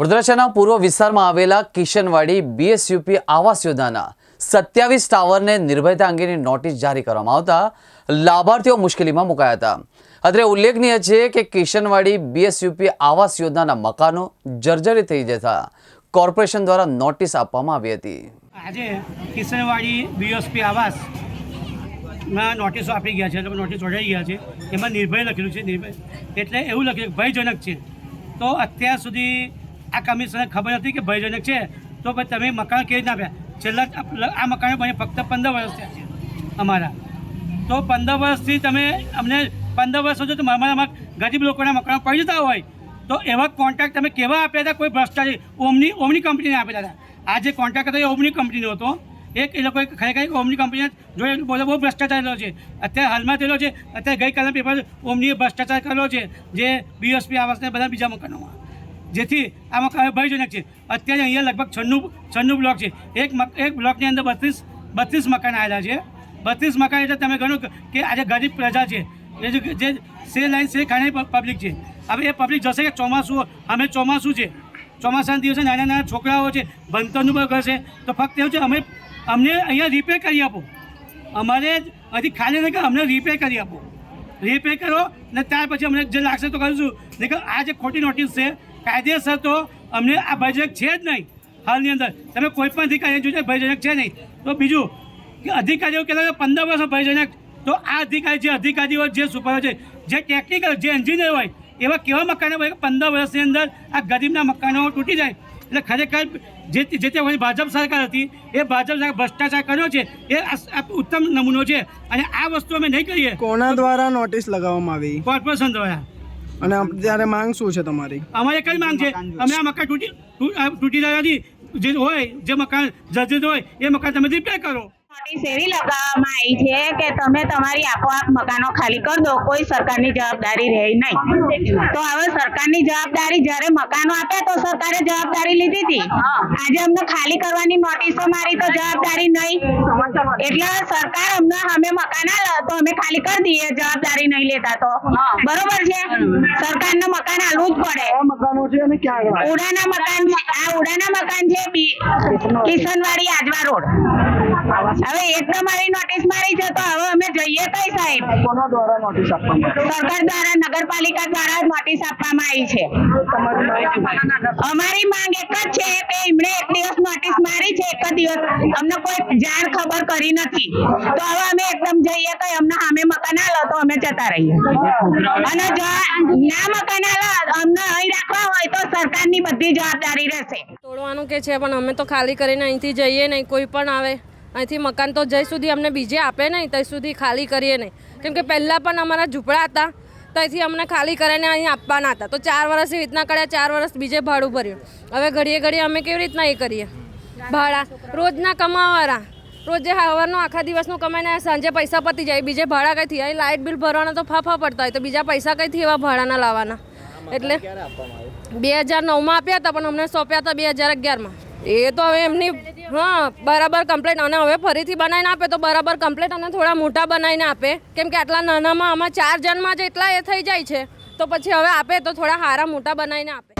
વડોદરા પૂર્વ વિસ્તારમાં આવેલા કિશનવાડી બીએસયુપી આવાસ યોજનાના સત્યાવીસ ટાવરને નિર્ભયતા અંગેની નોટિસ જારી કરવામાં આવતા લાભાર્થીઓ મુશ્કેલીમાં મુકાયા હતા. અત્રે ઉલ્લેખનીય છે કે કિશનવાડી બીએસયુપી આવાસ યોજનાના મકાનો જર્જરિત થઈ જતા કોર્પોરેશન દ્વારા નોટિસ આપવામાં આવી હતી. આજે કિશનવાડી બીએસપી આવાસ નોટિસો આપી ગયા છે, નોટિસ ચડાઈ ગયા છે. એમાં નિર્ભય લખેલું છે, નિર્ભય. એટલે એવું લખ્યું ભયજનક છે. તો અત્યાર સુધી આ કમિશનને ખબર હતી કે ભયજનક છે. તો પછી તમે મકાન કેવી રીતના આપ્યા? છેલ્લા આ મકાન બને ફક્ત પંદર વર્ષ થયા છે અમારા. તો પંદર વર્ષથી તમે અમને પંદર વર્ષ સુધી અમારા ગરીબ લોકોના મકાનો પડી જતા હોય. તો એવા કોન્ટ્રાક્ટ તમે કેવા આપ્યા હતા? કોઈ ભ્રષ્ટાચારી ઓમની ઓમની કંપનીને આપ્યા હતા. આ જે કોન્ટ્રાક્ટ હતો એ ઓમની કંપનીનો હતો. એક એ લોકોએ ખરેખર ઓમની કંપનીને જોઈ બોલો, બહુ ભ્રષ્ટાચાર થયેલો છે. અત્યારે હાલમાં થયેલો છે. અત્યારે ગઈકાલના પેપર ઓમનીએ ભ્રષ્ટાચાર કરેલો છે. જે બીએસપી આવાસને બધા બીજા મકાનોમાં. જેથી આ મકાન ભયજનક છે. અત્યારે અહીંયા લગભગ છન્નું છન્નું બ્લોક છે. એક એક બ્લોકની અંદર બત્રીસ બત્રીસ મકાન આવેલા છે. બત્રીસ મકાન એટલે તમે ગણો કે આજે ગરીબ પ્રજા છે. જે સે લાઈન, સે ખાણી પબ્લિક છે. હવે એ પબ્લિક જશે કે ચોમાસું? અમે ચોમાસું છે. ચોમાસાના દિવસે નાના નાના છોકરાઓ છે, ભણતરનું પણ કરશે. તો ફક્ત એવું છે, અમે અમને અહીંયા રિપેર કરી આપો. અમારે હજી ખાલી નહીં કે અમને રિપેર કરી આપો. રિપેર કરો ને ત્યાર પછી અમને જે લાગશે તો કરીશું. નહીં આ જે ખોટી નોટિસ છે કાયદેસર તો અમને આ ભયજનક છે જ નહીં. હાલની અંદર તમે કોઈ પણ અધિકારી જોજો ભયજનક છે નહીં. તો બીજું કે અધિકારીઓ કહેતા કે પંદર વર્ષ ભયજનક. તો આ અધિકારી જે અધિકારીઓ જે સુપર છે જે ટેકનિકલ જે એન્જિનિયર હોય એવા કેવા મકાનો હોય કે પંદર વર્ષની અંદર આ ગરીબના મકાનો તૂટી જાય? એટલે ખરેખર જે જે તે ભાજપ સરકાર હતી એ ભાજપ સરકાર ભ્રષ્ટાચાર કર્યો છે એ ઉત્તમ નમૂનો છે. અને આ વસ્તુ અમે નહીં કરીએ. કોના દ્વારા નોટિસ લગાવવામાં આવી? કોર્પોરેશન દ્વારા. અને ત્યારે માંગ શું છે તમારી? અમારે કઈ માંગ છે. અમે આ મકાન તૂટી તૂટી રહ્યા જે હોય જે મકાન જર્જિત હોય એ મકાન તમે રિપેર કરો. નોટિસ એવી લગાવવામાં આવી છે કે તમે તમારી આપોઆપ મકાનો ખાલી કરી દો કોઈ સરકારની જવાબદારી રહે નહીં. તો હવે સરકારની જવાબદારી જ્યારે મકાનો આપ્યા તો સરકારે જવાબદારી લીધી હતી. આજે અમને ખાલી કરવાની નોટિસો મારી તો જવાબદારી નહીં. એટલે સરકાર અમને અમે મકાન આલે તો અમે ખાલી કરી દઈએ જવાબદારી નહીં લેતા તો. બરોબર છે? સરકારને મકાન આલવું જ પડે. ઉડાના મકાન આ ઉડાના મકાન છે કિશનવાડી આજવા રોડ. હવે એક તમારી નોટિસ મારી છે તો હવે અમે જઈએ કઈ સાહેબ. કોના દ્વારા નોટિસ આપવામાં આવી? સરકાર દ્વારા નગરપાલિકા દ્વારા નોટિસ આપવામાં આવી છે. અમારી માંગ એક જ છે કે એમણે એક દિવસ નોટિસ મારી છે એક જ દિવસ. અમને કોઈ જાણ ખબર કરી નથી. તો હવે અમે એકદમ જઈએ કઈ અમને સામે મકાન આલો તો અમે જતા રહીએ. અને જો ના મકાન આલો અમને અહીં રાખવા હોય તો સરકારની બધી જવાબદારી રહેશે. તોડવાનું કે છે પણ અમે તો ખાલી કરીને અહીંથી જઈએ નહીં કોઈ પણ આવે. અહીંથી મકાન તો જઈ સુધી અમને બીજે આપે નહીં ત્યાં સુધી ખાલી કરીએ નહીં. કેમ કે પહેલાં પણ અમારા ઝૂંપડા હતા ત્યાંથી અમને ખાલી કરીને અહીં આપવાના હતા. તો ચાર વર્ષ એવી રીતના કર્યા, ચાર વર્ષ બીજે ભાડું ભર્યું. હવે ઘડીએ ઘડીએ અમે કેવી રીતના એ કરીએ? ભાડા. રોજના કમાવાળા. રોજે સવારનો આખા દિવસનું કમાઈને સાંજે પૈસા પતી જાય. બીજે ભાડા કઈ થયા લાઇટ બિલ ભરવાના તો ફાફા પડતા હોય, તો બીજા પૈસા કંઈથી એવા ભાડાના લાવવાના? એટલે બે હજાર નવમાં આપ્યા હતા, પણ અમને સોંપ્યા હતા બે હજાર અગિયારમાં. એ તો હવે એમની હા, બરાબર કમ્પ્લેટ અને હવે ફરીથી બનાવીને આપે તો બરાબર કમ્પ્લેટ અને થોડા મોટા બનાવીને આપે. કેમ કે આટલા નાનામાં આમાં ચાર જણમાં જ એટલા એ થઈ જાય છે. તો પછી હવે આપે તો થોડા સારા મોટા બનાવીને આપે.